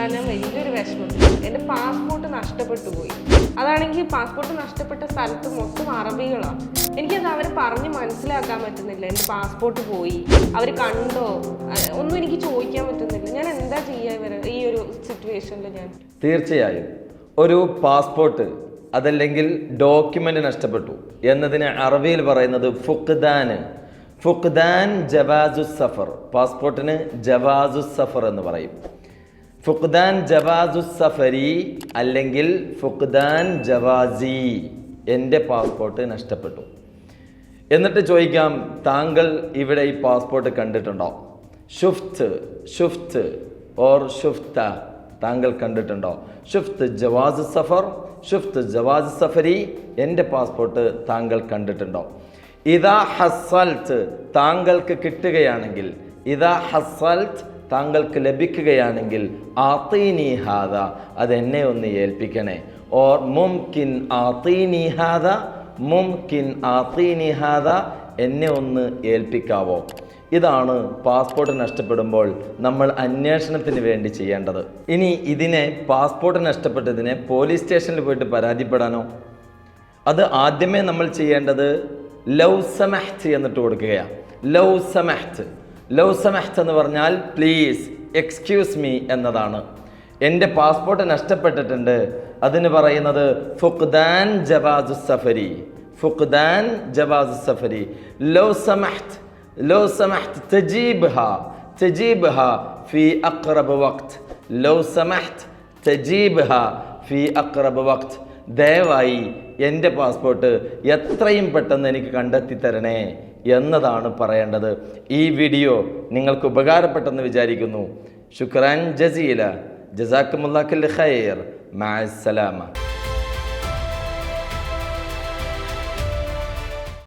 ഞാൻ വലിയൊരു വിഷമത്തിൽ എന്റെ പാസ്പോർട്ട് നഷ്ടപ്പെട്ടു പോയി അതാണെങ്കിൽ പാസ്പോർട്ട് നഷ്ടപ്പെട്ട സ്ഥലത്ത് മൊത്തം അറബികളാണ് എനിക്കത് അവർ പറഞ്ഞ് മനസ്സിലാക്കാൻ പറ്റുന്നില്ല. എന്റെ പാസ്പോർട്ട് പോയി. അവർ കണ്ടോ? ഒന്നും എനിക്ക് ചോദിക്കാൻ പറ്റുന്നില്ല. ഞാൻ എന്താ ചെയ്യാൻ വരാം ഈ ഒരു സിറ്റുവേഷനിൽ ഞാൻ? തീർച്ചയായും. ഒരു പാസ്പോർട്ട് അതല്ലെങ്കിൽ ഡോക്യുമെന്റ് നഷ്ടപ്പെട്ടു എന്നതിന് അറബിയിൽ പറയുന്നത് ഫുഖ്ദാൻ ഫുഖ്ദാൻ ജവാസു സഫർ പാസ്പോർട്ടിന് ജവാസു സഫർ എന്ന് പറയും. ഫുഖ്ദാൻ ജവാസു സഫരി അല്ലെങ്കിൽ ഫുഖ്ദാൻ ജവാസി. എന്റെ പാസ്പോർട്ട് നഷ്ടപ്പെട്ടു. എന്നിട്ട് ചോദിക്കാം താങ്കൾ ഇവിടെ ഈ പാസ്പോർട്ട് കണ്ടിട്ടുണ്ടോ? ഷുഫ്ത്ത് ഷുഫ്ത്ത് ഓർ ഷുഫ്ത താങ്കൾ കണ്ടിട്ടുണ്ടോ? ഷുഫ്ത്ത് ജവാസ് സഫർ ഷുഫ്ത്ത് ജവാസ് സഫരി എന്റെ പാസ്പോർട്ട് താങ്കൾ കണ്ടിട്ടുണ്ടോ? ഇതാ ഹസൽത്ത് താങ്കൾക്ക് കിട്ടുകയാണെങ്കിൽ ഇതാ ഹസൽത്ത് താങ്കൾക്ക് ലഭിക്കുകയാണെങ്കിൽ ആത്തീനി ഹാദ അതെന്നെ ഒന്ന് ഏൽപ്പിക്കണേ. ഓർ മുംകിൻ ആത്തീനി ഹാദ മുംകിൻ ആത്തീനി ഹാദ എന്നെ ഒന്ന് ഏൽപ്പിക്കാവോ. ഇതാണ് പാസ്പോർട്ട് നഷ്ടപ്പെടുമ്പോൾ നമ്മൾ അന്വേഷണത്തിന് വേണ്ടി ചെയ്യേണ്ടത്. ഇനി ഇതിനെ പാസ്പോർട്ട് നഷ്ടപ്പെട്ടതിനെ പോലീസ് സ്റ്റേഷനിൽ പോയിട്ട് പരാതിപ്പെടാനോ? അത് ആദ്യമേ നമ്മൾ ചെയ്യേണ്ടത് ലൗ സമഹ്റ്റ് എന്നിട്ട് കൊടുക്കുകയാണ് ലൗ സമഹ്റ്റ് ലവ് സമഹ്ത് എന്ന് പറഞ്ഞാൽ പ്ലീസ് എക്സ്ക്യൂസ് മീ എന്നതാണ്. എന്റെ പാസ്പോർട്ട് നഷ്ടപ്പെട്ടിട്ടുണ്ട്. അതിന് പറയുന്നത് ഫുഖ്ദാൻ ജവാസു സഫരി ഫുഖ്ദാൻ ജവാസു സഫരി ലവ് സമഹ്ത് ലവ് ഹ തജീബ്ഹ തജീബ്ഹ ഫി അക്രബ് വഖ്ത് ലവ് തജീബ് തജീബ്ഹ ഫി അക്രബ് വഖ്ത് ദയവായി എന്റെ പാസ്പോർട്ട് എത്രയും പെട്ടെന്ന് എനിക്ക് കണ്ടെത്തി തരണേ എന്നതാണ് പറയേണ്ടത്. ഈ വീഡിയോ നിങ്ങൾക്ക് ഉപകാരപ്പെട്ടെന്ന് വിചാരിക്കുന്നു. ശുക്രാൻ ജസീല. ജസാക്കുമുല്ലാഖൽ ഖൈർ. മാസലാമ